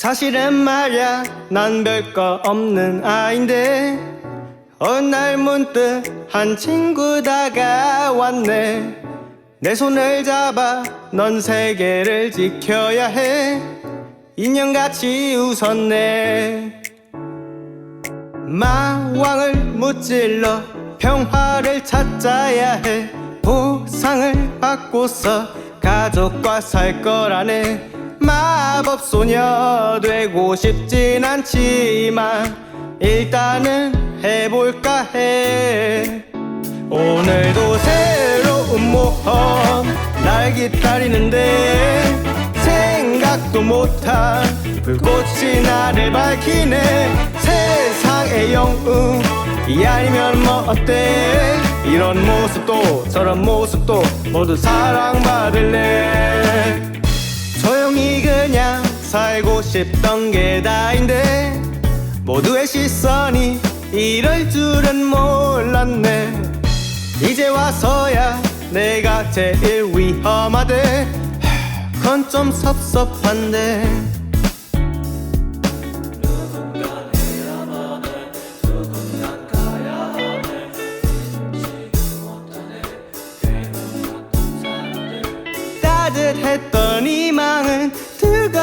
사실은 말야 난 별거 없는 아인데 어느 날 문득 한 친구 다가왔네. 내 손을 잡아 넌 세계를 지켜야 해. 인형같이 웃었네. 마왕을 무찔러 평화를 찾아야 해. 보상을 받고서 가족과 살 거라네 마법 소녀 되고 싶진 않지만 일단은 해볼까 해. 오늘도 새로운 모험 날 기다리는데 생각도 못한 불꽃이 나를 밝히네. 세상의 영웅 이 아니면 뭐 어때? 이런 모습도 저런 모습도 모두 사랑받을래 살고 싶던 게 다인데 모두의 시선이 이럴 줄은 몰랐네. 이제 와서야 내가 제일 위험하대. 하, 그건 좀 섭섭한데. 따뜻했던 희망은 가는데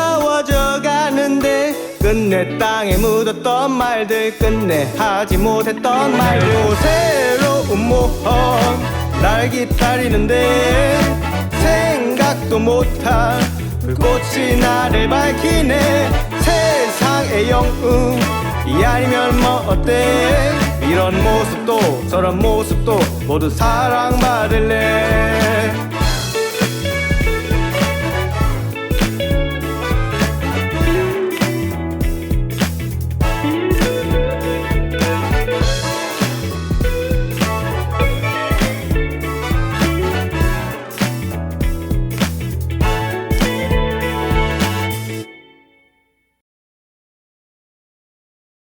끝내. 땅에 묻었던 말들 끝내. 하지 못했던 말도 새로운 모험. 날 기다리는데 생각도 못한 불꽃이 나를 밝히네. 세상의 영웅. 이 아니면 뭐 어때? 이런 모습도 저런 모습도 모두 사랑받을래